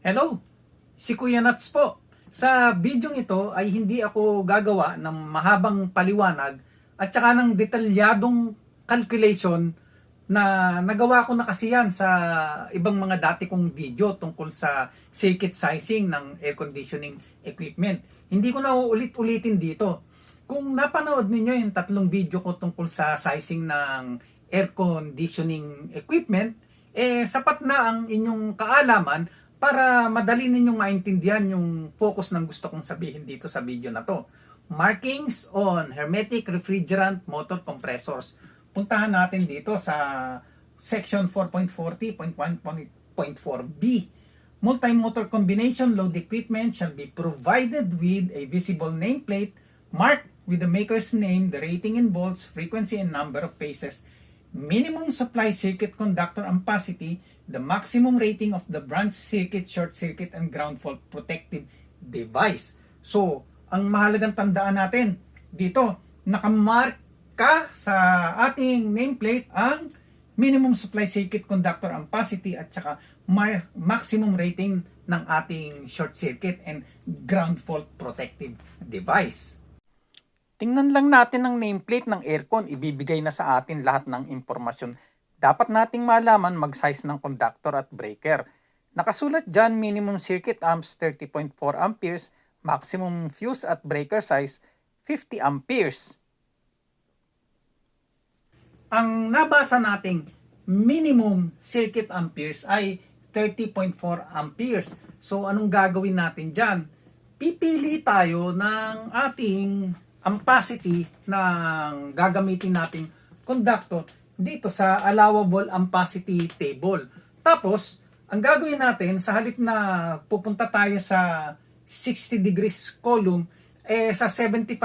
Hello, si Kuya Nats po. Sa video ito ay hindi ako gagawa ng mahabang paliwanag at saka ng detalyadong calculation na nagawa ko na kasi yan sa ibang mga dati kong video tungkol sa circuit sizing ng air conditioning equipment. Hindi ko na uulit-ulitin dito. Kung napanood ninyo yung tatlong video ko tungkol sa sizing ng air conditioning equipment, eh sapat na ang inyong kaalaman para madali ninyong maintindihan yung focus ng gusto kong sabihin dito sa video na to. Markings on hermetic refrigerant motor compressors. Puntahan natin dito sa section 4.40.1.4b. Multi-motor combination load equipment shall be provided with a visible nameplate marked with the maker's name, the rating in volts, frequency, and number of phases minimum supply circuit conductor ampacity, the maximum rating of the branch circuit, short circuit, and ground fault protective device. So, ang mahalagang tandaan natin dito, nakamarka sa ating nameplate ang minimum supply circuit conductor ampacity at saka ma- maximum rating ng ating short circuit and ground fault protective device. Tingnan lang natin ang nameplate ng aircon, ibibigay na sa atin lahat ng impormasyon. Dapat nating malaman mag-size ng conductor at breaker. Nakasulat dyan minimum circuit amps 30.4 amperes, maximum fuse at breaker size 50 amperes. Ang nabasa nating minimum circuit amperes ay 30.4 amperes. So anong gagawin natin dyan? Pipili tayo ng ating ampacity ng gagamitin nating conductor dito sa allowable ampacity table. Tapos, ang gagawin natin, sa halip na pupunta tayo sa 60 degrees column, eh sa 75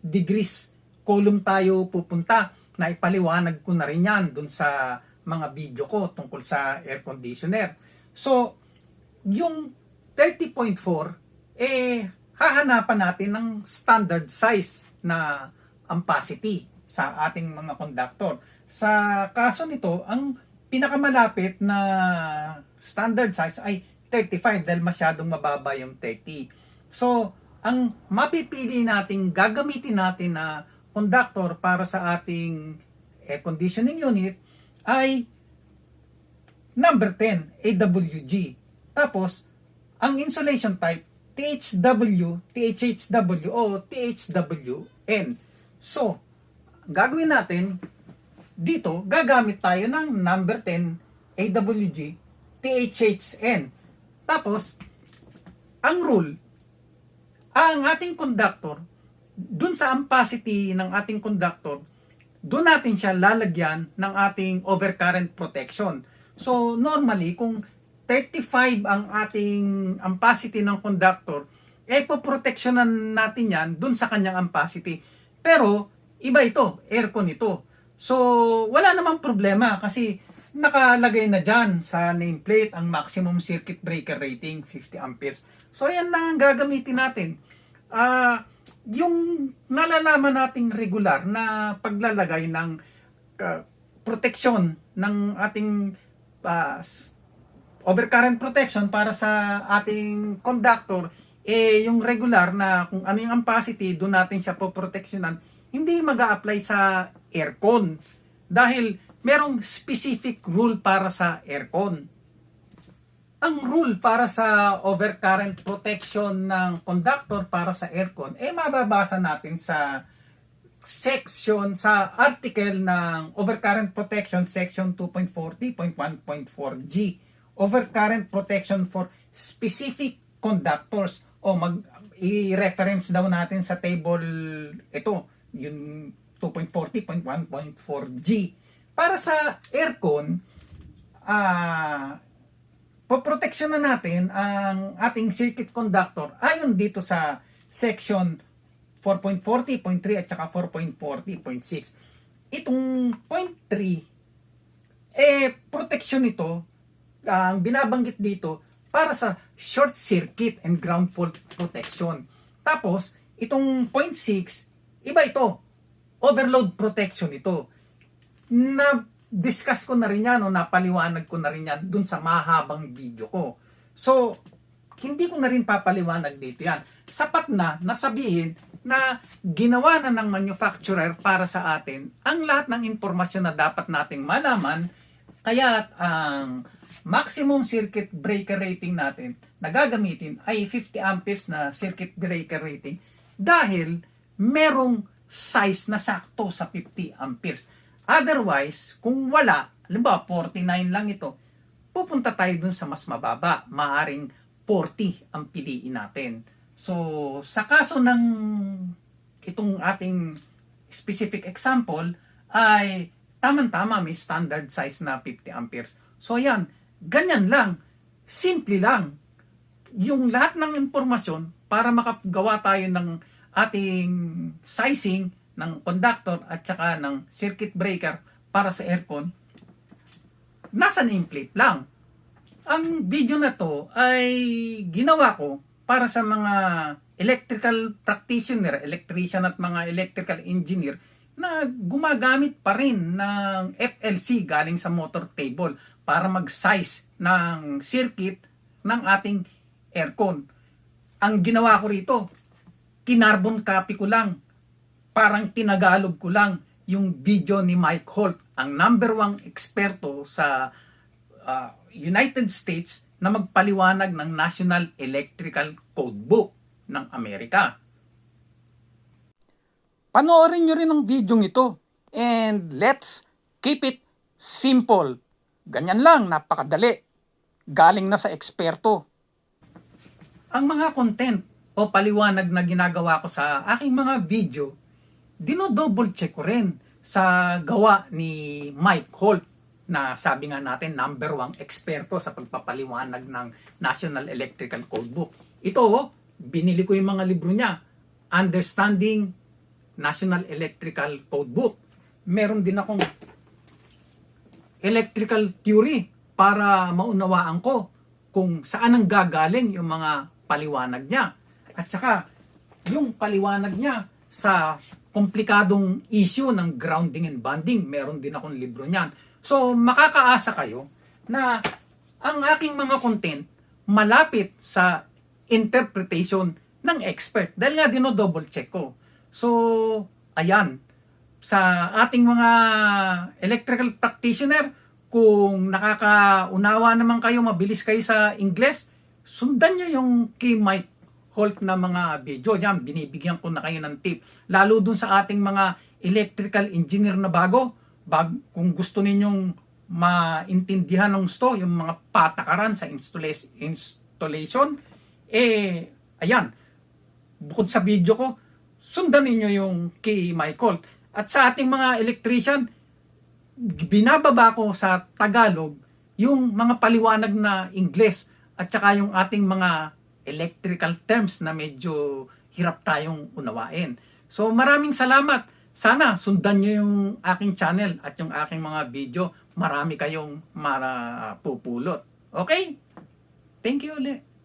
degrees column tayo pupunta. Na ipaliwanag ko na rin yan dun sa mga video ko tungkol sa air conditioner. So, yung 30.4, eh, hahanapan natin ng standard size na ampacity sa ating mga conductor. Sa kaso nito, ang pinakamalapit na standard size ay 35 dahil masyadong mababa yung 30. So, ang mapipili natin, gagamitin natin na conductor para sa ating air conditioning unit ay number 10, AWG. Tapos, ang insulation type, THW, THHW o THWN. So, gagawin natin dito, gagamit tayo ng number 10 AWG THHN. Tapos, ang rule, ang ating conductor, dun sa ampacity ng ating conductor, doon natin siya lalagyan ng ating overcurrent protection. So, normally, kung 35 ang ating ampacity ng conductor, eh poproteksyonan natin yan dun sa kanyang ampacity. Pero, iba ito, aircon ito. So, wala namang problema kasi nakalagay na dyan sa nameplate ang maximum circuit breaker rating, 50 amperes. So, yan lang ang gagamitin natin. Ah, yung nalalaman nating regular na paglalagay ng uh, proteksyon ng ating uh, overcurrent protection para sa ating conductor, eh yung regular na kung ano yung ampacity, doon natin siya poproteksyonan, hindi mag apply sa aircon. Dahil merong specific rule para sa aircon. Ang rule para sa overcurrent protection ng conductor para sa aircon, eh mababasa natin sa section sa article ng overcurrent protection section 2.40.1.4G overcurrent protection for specific conductors o mag i-reference daw natin sa table ito yung 2.40.1.4G para sa aircon ah poproteksyon na natin ang ating circuit conductor ayon dito sa section 4.40.3 at saka 4.40.6 itong point 3 eh protection ito ang binabanggit dito para sa short circuit and ground fault protection. Tapos, itong 0.6, iba ito. Overload protection ito. Na discuss ko na rin yan o napaliwanag ko na rin yan dun sa mahabang video ko. So, hindi ko na rin papaliwanag dito yan. Sapat na nasabihin na ginawa na ng manufacturer para sa atin ang lahat ng impormasyon na dapat nating malaman kaya ang maximum circuit breaker rating natin na gagamitin ay 50 amperes na circuit breaker rating dahil merong size na sakto sa 50 amperes. Otherwise, kung wala, halimbawa 49 lang ito, pupunta tayo dun sa mas mababa. Maaring 40 ang piliin natin. So, sa kaso ng itong ating specific example, ay tamang-tama may standard size na 50 amperes. So, ayan, ganyan lang. Simple lang. Yung lahat ng impormasyon para makagawa tayo ng ating sizing ng conductor at saka ng circuit breaker para sa aircon, nasa nameplate lang. Ang video na to ay ginawa ko para sa mga electrical practitioner, electrician at mga electrical engineer na gumagamit pa rin ng FLC galing sa motor table para mag-size ng circuit ng ating aircon. Ang ginawa ko rito, kinarbon copy ko lang, parang tinagalog ko lang yung video ni Mike Holt, ang number one eksperto sa uh, United States na magpaliwanag ng National Electrical Codebook ng Amerika. Panoorin nyo rin ang video ito and let's keep it simple. Ganyan lang, napakadali. Galing na sa eksperto. Ang mga content o paliwanag na ginagawa ko sa aking mga video, dino-double check ko rin sa gawa ni Mike Holt na sabi nga natin number one eksperto sa pagpapaliwanag ng National Electrical Codebook. Ito, binili ko yung mga libro niya. Understanding National Electrical Codebook. Meron din akong electrical theory para maunawaan ko kung saan ang gagaling yung mga paliwanag niya. At saka, yung paliwanag niya sa komplikadong issue ng grounding and bonding, meron din akong libro niyan. So, makakaasa kayo na ang aking mga content malapit sa interpretation ng expert. Dahil nga dino-double check ko. So, ayan. Sa ating mga electrical practitioner, kung nakakaunawa naman kayo, mabilis kayo sa Ingles, sundan nyo yung kay Mike Holt na mga video. Yan, binibigyan ko na kayo ng tip. Lalo dun sa ating mga electrical engineer na bago, bag, kung gusto ninyong maintindihan ng gusto, yung mga patakaran sa installa- installation, eh, ayan, bukod sa video ko, sundan ninyo yung kay Michael. At sa ating mga electrician, binababa ko sa Tagalog yung mga paliwanag na Ingles at saka yung ating mga electrical terms na medyo hirap tayong unawain. So maraming salamat. Sana sundan nyo yung aking channel at yung aking mga video. Marami kayong marapupulot. Okay? Thank you ulit.